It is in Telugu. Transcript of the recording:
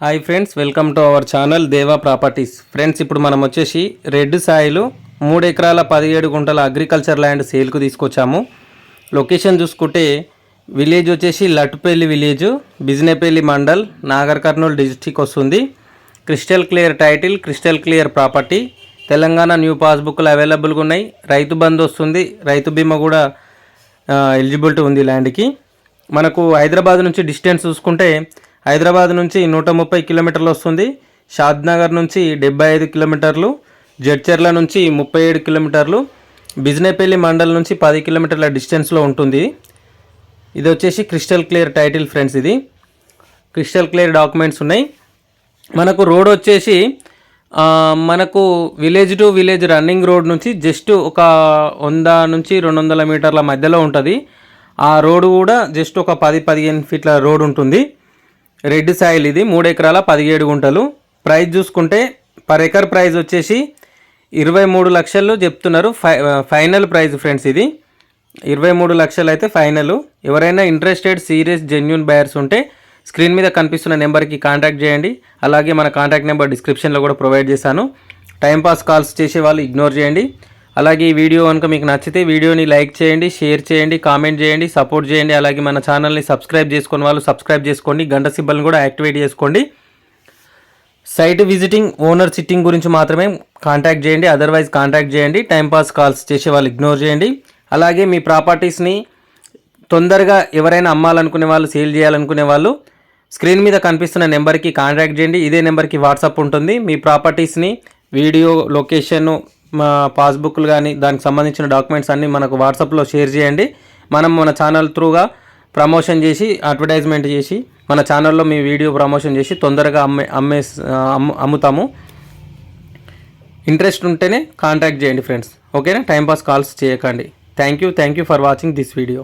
Hi friends welcome to our channel Deva properties. Friends ఇప్పుడు మనం వచ్చేసి రెడ్ సాయిలు మూడు ఎకరాల పదిహేడు గుంటల అగ్రికల్చర్ ల్యాండ్ సేల్కు తీసుకొచ్చాము. లొకేషన్ చూసుకుంటే విలేజ్ వచ్చేసి లట్టుపల్లి విలేజ్ బిజినేపల్లి మండల్ నాగర్ కర్నూలు డిస్టిక్ వస్తుంది. Crystal clear title crystal clear property. Telangana new పాస్బుక్లు అవైలబుల్గా ఉన్నాయి. రైతు బంద్ వస్తుంది. రైతు బీమా కూడా ఎలిజిబిలిటీ ఉంది ల్యాండ్కి. మనకు హైదరాబాద్ నుంచి డిస్టెన్స్ చూసుకుంటే హైదరాబాద్ నుంచి నూట ముప్పై కిలోమీటర్లు వస్తుంది. షాద్నగర్ నుంచి డెబ్బై ఐదు కిలోమీటర్లు జడ్చర్ల నుంచి ముప్పై ఏడు కిలోమీటర్లు బిజినేపల్లి మండల్ నుంచి పది కిలోమీటర్ల డిస్టెన్స్లో ఉంటుంది. ఇది వచ్చేసి క్రిస్టల్ క్లియర్ టైటిల్ ఫ్రెండ్స్ ఇది. క్రిస్టల్ క్లియర్ డాక్యుమెంట్స్ ఉన్నాయి. మనకు రోడ్ వచ్చేసి మనకు village to village running road నుంచి జస్ట్ ఒక వంద నుంచి రెండు వందల మీటర్ల మధ్యలో ఉంటుంది. ఆ రోడ్ కూడా జస్ట్ ఒక పది పదిహేను ఫీట్ల రోడ్ ఉంటుంది. రెడ్ సాయిల్ ఇది మూడు ఎకరాల పదిహేడు గుంటలు. ప్రైస్ చూసుకుంటే పర్ ఎకర్ ప్రైస్ వచ్చేసి ఇరవై మూడు లక్షలు చెప్తున్నారు. ఫై ఫైనల్ ప్రైస్ ఫ్రెండ్స్ ఇది. ఇరవై మూడు లక్షలు అయితే ఫైనల్. ఎవరైనా ఇంట్రెస్టెడ్ సీరియస్ జెన్యున్ బయర్స్ ఉంటే స్క్రీన్ మీద కనిపిస్తున్న నెంబర్కి కాంటాక్ట్ చేయండి. అలాగే మన కాంటాక్ట్ నెంబర్ డిస్క్రిప్షన్లో కూడా ప్రొవైడ్ చేశాను. టైంపాస్ కాల్స్ చేసే వాళ్ళు ఇగ్నోర్ చేయండి. అలాగే ఈ వీడియో కనుక మీకు నచ్చితే వీడియోని లైక్ చేయండి షేర్ చేయండి కామెంట్ చేయండి సపోర్ట్ చేయండి. అలాగే మన ఛానల్ని సబ్స్క్రైబ్ చేసుకుని వాళ్ళు సబ్స్క్రైబ్ చేసుకోండి గంట సిబ్బల్ని కూడా యాక్టివేట్ చేసుకోండి. సైట్ విజిటింగ్ ఓనర్ సిట్టింగ్ గురించి మాత్రమే కాంటాక్ట్ చేయండి అదర్వైజ్ కాంటాక్ట్ చేయండి టైంపాస్ కాల్స్ చేసే వాళ్ళు ఇగ్నోర్ చేయండి. అలాగే మీ ప్రాపర్టీస్ని తొందరగా ఎవరైనా అమ్మాలనుకునే వాళ్ళు సేల్ చేయాలనుకునే వాళ్ళు స్క్రీన్ మీద కనిపిస్తున్న నెంబర్కి కాంటాక్ట్ చేయండి. ఇదే నెంబర్కి వాట్సాప్ ఉంటుంది. మీ ప్రాపర్టీస్ని వీడియో లొకేషన్ మా పాస్బుక్లు కానీ దానికి సంబంధించిన డాక్యుమెంట్స్ అన్నీ మనకు వాట్సాప్లో షేర్ చేయండి. మనం మన ఛానల్ త్రూగా ప్రమోషన్ చేసి అడ్వర్టైజ్మెంట్ చేసి మన ఛానల్లో మీ వీడియో ప్రమోషన్ చేసి తొందరగా అమ్మే అమ్మే అమ్ము అమ్ముతాము. ఇంట్రెస్ట్ ఉంటేనే కాంటాక్ట్ చేయండి ఫ్రెండ్స్. ఓకేనా? టైంపాస్ కాల్స్ చేయకండి. Thank you thank you for watching this video.